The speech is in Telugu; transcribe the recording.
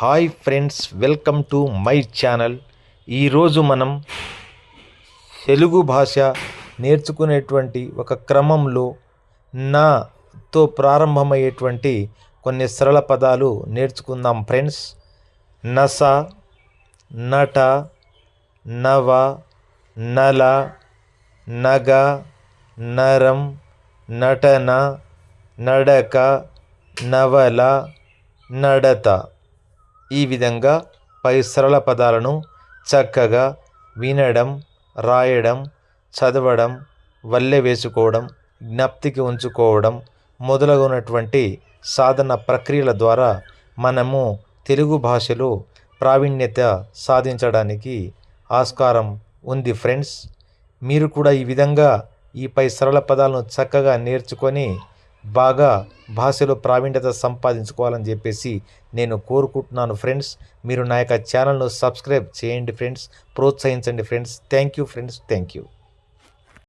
Hi friends welcome to my channel. ఈరోజు మనం తెలుగు భాష నేర్చుకునేటువంటి ఒక క్రమంలో నాతో ప్రారంభమయ్యేటువంటి కొన్ని సరళ పదాలు నేర్చుకుందాం ఫ్రెండ్స్. నస నట నవ నల నగ నరం నటన నడక నవల నడత. ఈ విధంగా పై సరళ పదాలను చక్కగా వినడం రాయడం చదవడం వల్లె వేసుకోవడం జ్ఞప్తికి ఉంచుకోవడం మొదలగునటువంటి సాధన ప్రక్రియల ద్వారా మనము తెలుగు భాషలో ప్రావీణ్యత సాధించడానికి ఆస్కారం ఉంది ఫ్రెండ్స్. మీరు కూడా ఈ విధంగా ఈ పై సరళ పదాలను చక్కగా నేర్చుకొని బాగా భాషలో ప్రావీణ్యత సంపాదించుకోవాలని చెప్పేసి నేను కోరుకుంటున్నాను ఫ్రెండ్స్. మీరు నా యొక్క ఛానల్ను సబ్స్క్రైబ్ చేయండి ఫ్రెండ్స్. ప్రోత్సహించండి friends. Thank you friends. Thank you.